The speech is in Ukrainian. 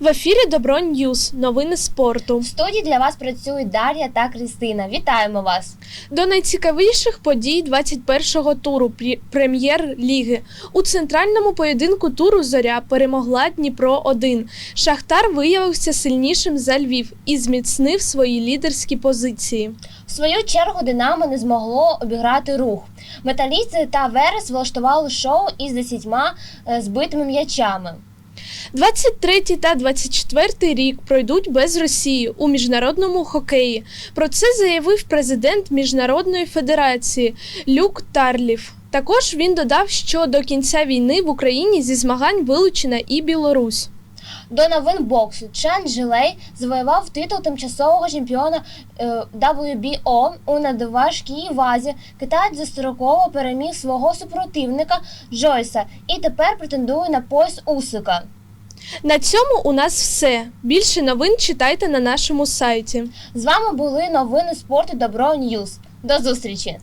В ефірі Добро Ньюз. Новини спорту. В студії для вас працюють Дар'я та Кристина. Вітаємо вас! До найцікавіших подій 21-го туру прем'єр-ліги. У центральному поєдинку туру Зоря перемогла Дніпро 1 Шахтар виявився сильнішим за Львів і зміцнив свої лідерські позиції. В свою чергу Динамо не змогло обіграти рух. Металісти та Верес влаштували шоу із десятьма е, збитими м'ячами. 23 та 24 рік пройдуть без Росії у міжнародному хокеї. Про це заявив президент Міжнародної федерації Люк Тарлів. Також він додав, що до кінця війни в Україні зі змагань вилучена і Білорусь. До новин боксу Чан Джилей завоював титул тимчасового чемпіона е, WBO у надважкій вазі. Китаєць достроково переміг свого супротивника Джойса і тепер претендує на пояс Усика. На цьому у нас все. Більше новин читайте на нашому сайті. З вами були новини спорту Добро Ньюз. До зустрічі!